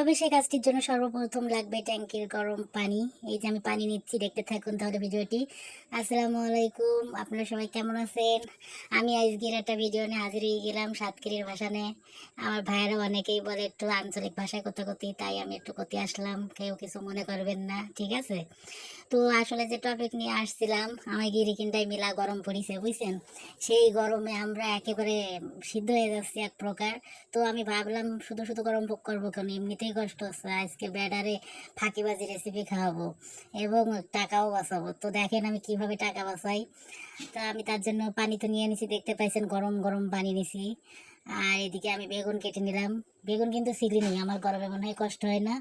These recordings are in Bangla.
তবে সেই কাজটির জন্য সর্বপ্রথম লাগবে ট্যাঙ্কির গরম পানি। এই যে আমি পানি নিচ্ছি, দেখতে থাকুন তাহলে ভিডিওটি। আসসালামু আলাইকুম, আপনারা সবাই কেমন আছেন? আমি আজকের একটা ভিডিও নিয়ে হাজির হয়ে গেলাম সাতক্ষীরের ভাষা নিয়ে আমার ভাইয়েরা অনেকেই বলে একটু আঞ্চলিক ভাষায় কথা কথি, তাই আমি একটু কথি আসলাম। কেউ কিছু মনে করবেন না, ঠিক আছে? তো আসলে যে টপিক নিয়ে আসছিলাম আমার গিরিকিনটাই মিলা গরম পড়িছে, বুঝছেন? সেই গরমে আমরা একেবারে সিদ্ধ হয়ে যাচ্ছি এক প্রকার। তো আমি ভাবলাম শুধু শুধু গরম ভোগ করব কেন? এমনিতেই কষ্ট হচ্ছে। আজকে ব্যাডারে ফাঁকিবাজি রেসিপি খাওয়াবো এবং টাকাও বাঁচাবো। তো দেখেন আমি কীভাবে টাকা বাঁচাই। তো আমি তার জন্য পানি তো নিয়ে নিছি দেখতে পাইছেন গরম গরম পানি নিছি। আর এদিকে আমি বেগুন কেটে নিলাম। বেগুন কিন্তু সিলি নেই, আমার গরমে মনে হয় কষ্ট হয় না।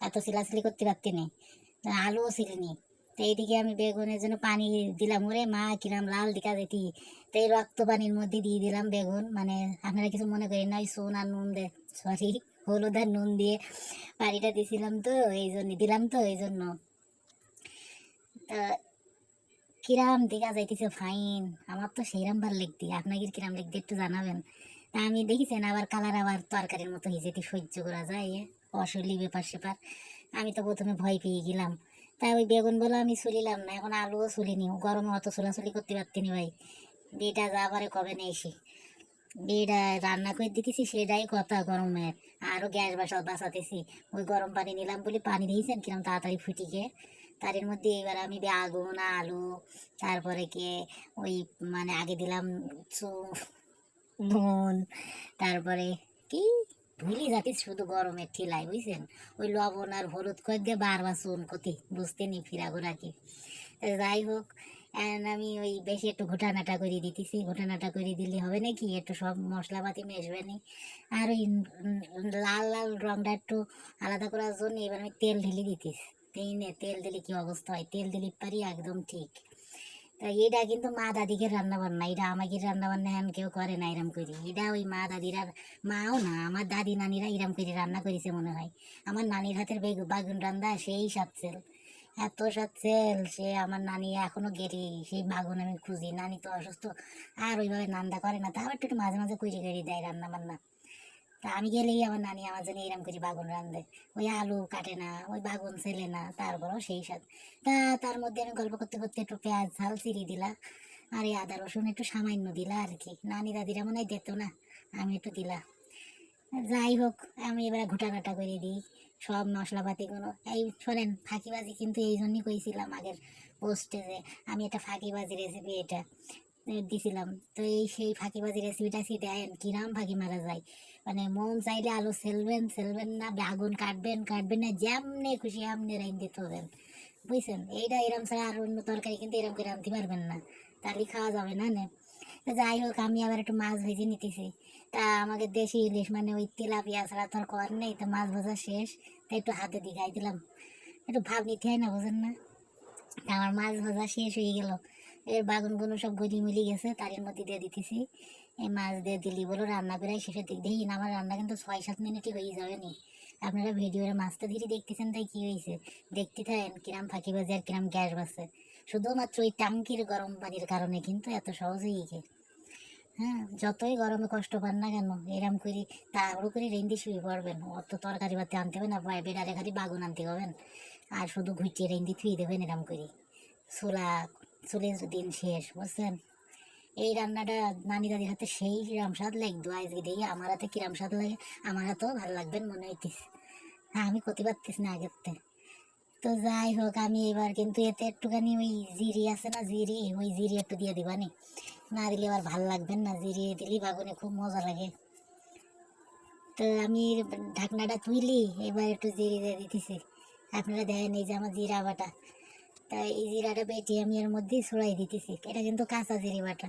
এত সিলাসিলি করতে পারতি নেই। আলুও সিলি নেই। তো এইদিকে আমি বেগুনের জন্য পানি দিলাম। ওরে মা, কিরাম লাল দিকা যেতি তো এই রক্ত পানির মধ্যে দিয়ে দিলাম বেগুন। মানে আপনারা কিছু মনে করেন না, ওই সোন নুন দে সরি হলুদ আর নুন দিয়ে পানিটা দিছিলাম তো এই জন্য দিলাম তো এই জন্য তা কিরাম দিঘা যাইতেছে, ফাইন। আমার তো সেইরাম ভালো লিখতি আপনাকে কিরাম লিখতে একটু জানাবেন। তা আমি দেখেছেন, আবার কালার আবার তরকারির মতো হিজেতে সহ্য করা যায় অসলি ব্যাপার সেপার আমি তো প্রথমে ভয় পেয়ে গেলাম। তা ওই বেগুন বলে আমি চুলিলাম না, এখন আলুও চুলিনি গরমে অত চুলাচুলি করতে পারতিনি ভাই। বিয়েটা যা পারে কবে নেই সে বিয়েটা রান্না করে দিতেছি সেটাই কথা গরমের। আরও গ্যাস বাসা বাঁচাতেছি। ওই গরম পানি নিলাম বলে পানি দিয়েছেন কিরম তাড়াতাড়ি ফুটিকে। তারের মধ্যে এবার আমি বেগুন আলু, তারপরে কে ওই মানে আগে দিলাম নুন, তারপরে কি? ভুলি যাতে শুধু গরমের ঠিলাই বুঝছেন? ওই লবণ আর হলুদ কয়েক দিয়ে বারবার চুন ক্ষতি বুঝতে নি ফিরা ঘোরা কি। যাই হোক আমি ওই বেশি একটু ঘোটানাটা করে দিতেছি। ঘোটানাটা করে দিলে হবে নাকি একটু সব মশলাপাতি মেশবে নি। আর ওই লাল লাল রংটা একটু আলাদা করার জন্য এবার আমি তেল ঢেলে দিতেছি। তেল নে, তেল দিলে কি অবস্থা হয়? তেল দিলে পারি একদম ঠিক। তা এটা কিন্তু মা দাদিকে রান্না বান্না এটা আমাকে রান্না বান্না এখন কেউ করে না এরম করি। এটা ওই মা দাদিরা মাও না, আমার দাদি, নানিরা এরম করে রান্না করেছে মনে হয়। আমার নানির হাতের বেগ, বাগুন রান্না সেই সাতছেল এত সাতছেল সে আমার নানি এখনও গেরি সেই বাগুন আমি খুঁজি। নানি তো অসুস্থ, আর ওইভাবে নান্দা করে না তাও একটু মাঝে মাঝে কুড়ি কেড়ি দেয় রান্না বান্না তা আমি গেলেই আমার নানি আমার জন্য এরম করে বাগুন রান্ধে ওই আলু কাটে না, ওই বাগুন ছেলে না, তারপরেও সেই স্বাদ। তা তার মধ্যে আমি গল্প করতে করতে একটু পেঁয়াজ, ঝাল চিরি দিলা আর এই আদা রসুন একটু সামান্য দিলা আর কি। নানি দাদিরা মনে হয় দিত না, আমি একটু দিলা যাই হোক, আমি এবার ঘুটাঘাটা করে দিই। সব মশলাপাতিগুলো এই শোনেন, ফাঁকিবাজি কিন্তু এই জন্যই কইছিলাম আগের পোস্টে যে আমি একটা ফাঁকিবাজি রেসিপি এটা দিছিলাম। তো এই সেই ফাঁকিবাজি রেসিপিটা কি দেন? কিরাম ফাঁকি মারা যায়। মানে মন চাইলে আলু সেলবেন সেলবেন না আগুন কাটবেন কাটবেন না, যেমনি খুশি আমনি রাইন দিতে হবেন বুঝছেন? এইটা এরম ছাড়া আর অন্য তরকারি কিন্তু এরম করে আনতে পারবেন না। তাহলে খাওয়া যাবে না না। যাই হোক আমি আবার একটু মাছ ভেজে নিতেছি। তা আমাকে দেশি ইলিশ মানে ওই তেলাপিয়া ছাড়া তো আর কর নেই, তো মাছ ভাজা শেষ। তা একটু হাতে দিঘাই দিলাম। একটু ভাব নিতে হয় না, বোঝেন না? আমার মাছ ভাজা শেষ হয়ে গেল। এর বাগুনগুলো সব গলি মিলি গেছে, তারের মধ্যে দিয়ে দিতেছি। এই মাছ দিয়ে দিলি বলো, রান্না প্রায় শেষের দিক। দেখি না, আমার রান্না কিন্তু ছয় সাত মিনিটই হয়ে যাবে নি আপনারা ভিডিওর মাছটা ধীরে দেখতেছেন, তাই কি হয়েছে? দেখতে থাকেন, কিরাম ফাঁকি বাজে আর কিরাম গ্যাস বাজছে। শুধুমাত্র ওই টাঙ্কির গরম পানির কারণে কিন্তু এত সহজেই গিয়ে হ্যাঁ যতই গরমে কষ্ট পান না কেন, এরম করে তাড়াহুড়ো করে রেন্দি শুয়ে পড়বেন। অত তরকারি বাতে আনতে হবে না বেড়ারে খালি বাগুন আনতে হবেন আর শুধু ঘুটিয়ে রেন্দি থুয়ে দেবেন এরম করে চুলা চুলের দিন শেষ, বুঝছেন? এই রান্নাটা নানি দাদির হাতে সেই কিরাম স্বাদ লাগতো, আজকে দেখি আমার হাতে কিরাম স্বাদ লাগে, আমার হাতেও ভালো লাগবেন মনে হইতিস হ্যাঁ আমি করতে পারতিস না আগের থেকে। তো যাই হোক, আমি এবার কিন্তু এতে একটুখানি ওই জিরি আছে না, জিরি, ওই জিরি একটু দিয়ে দিবানি না দিলে আবার ভালো লাগবেন না, জিরি দিলে বাগুনে খুব মজা লাগে। তো আমি ঢাকনাটা তুইলি, এবার একটু জিরি দিয়ে দিতেছি। আপনারা দেখেন এই যে আমার জিরা বাটা। তা এই জিরাটা বেটে আমি এর মধ্যে ছড়াই দিতেছি। এটা কিন্তু কাঁচা জিরি বাটা।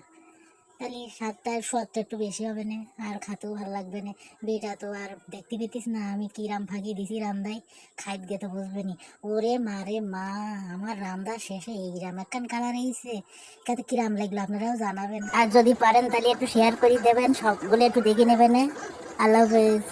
তাহলে স্বাদটার স্বাদটা একটু বেশি হবে না? আর খাতেও ভালো লাগবে না। বেটা তো আর দেখতে পেতিস না, আমি কি রাম ফাঁকি দিছি রান্দায় খাইত গে তো বুঝবে নি। ওরে মারে মা, আমার রান্দা শেষে এই রাম একখান কালার হয়েছে কাতে কিরাম লাগল আপনারাও জানাবেন। আর যদি পারেন তাহলে একটু শেয়ার করে দেবেন, সবগুলো একটু দেখে নেবেন আল্লাহ হাফেজ।